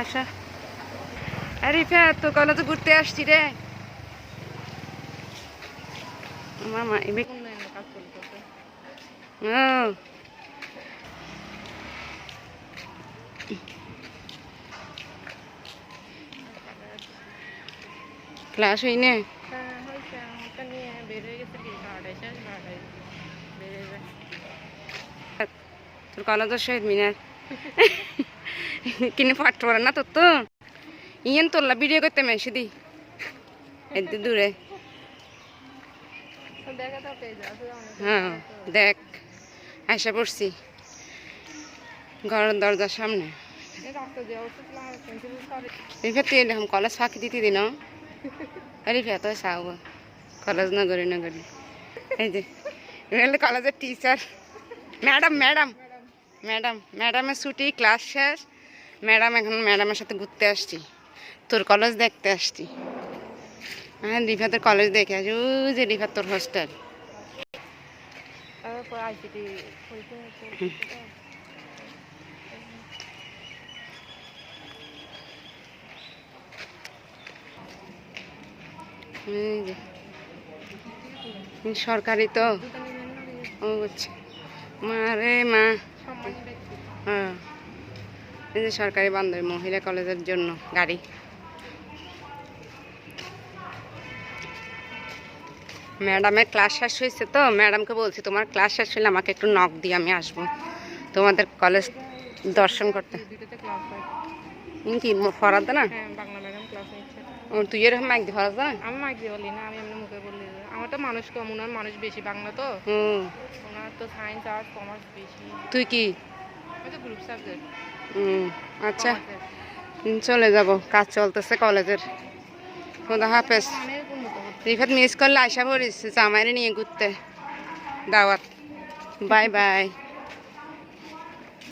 আসা আরে তো কলেজে ঘুরতে আসছি রে। মামা ক্লাস যায় তোর কলেজের শহীদ মিনার। কিনে পাঠ পড়ে না তোর তো। ইয়েন তোরলা ভিডিও করতে মেসে দি এত দূরে। হ্যাঁ দেখ আশা পড়ছি। ঘরের দরজার সামনে। কলেজ ফাঁকি দিতে দিন রিফা তো সাউ কলেজ নগরী নগরী এই যে কলেজের টিচার ম্যাডাম ম্যাডাম। ম্যাডাম ম্যাডামের ছুটি ক্লাস শেষ। ম্যাডাম এখন ম্যাডামের সাথে ঘুরতে আসছি। তোর কলেজ দেখতে আসছি। হ্যাঁ রিফা তোর কলেজ দেখে আসি। ওই যে রিফা তোর হোস্টেল সরকারি তো। ও আচ্ছা। মা রে মা। ব্যক্তি হ্যাঁ এই যে সরকারি বান্ধবী মহিলা কলেজের জন্য গাড়ি। ম্যাডামের ক্লাস শেষ হয়েছে তো? ম্যাডামকে বলছি তোমার ক্লাস শেষ হলে আমাকে একটু নক দিয়ে আমি আসব। তোমাদের কলেজ দর্শন করতে। কি ফরাদ না? হ্যাঁ বাংলা তুই এরকম ফরাদ না আমি মাইক দিয়ে বলি না আমি মুখে বললি আমার তো মানুষ কম উনার মানুষ বেশি বাংলা তো। হুম। ওনার তো সায়েন্স আর্টস কমার্স বেশি। তুই কি? আমি তো গ্রুপ সাবজেক্ট হুম আচ্ছা। চলে যাব। কাজ চলতেছে কলেজের খোদা হাফেজ। রিফাত মিস করলে আশা করিস জামাইরে নিয়ে ঘুরতে। দাওয়াত। Bye bye.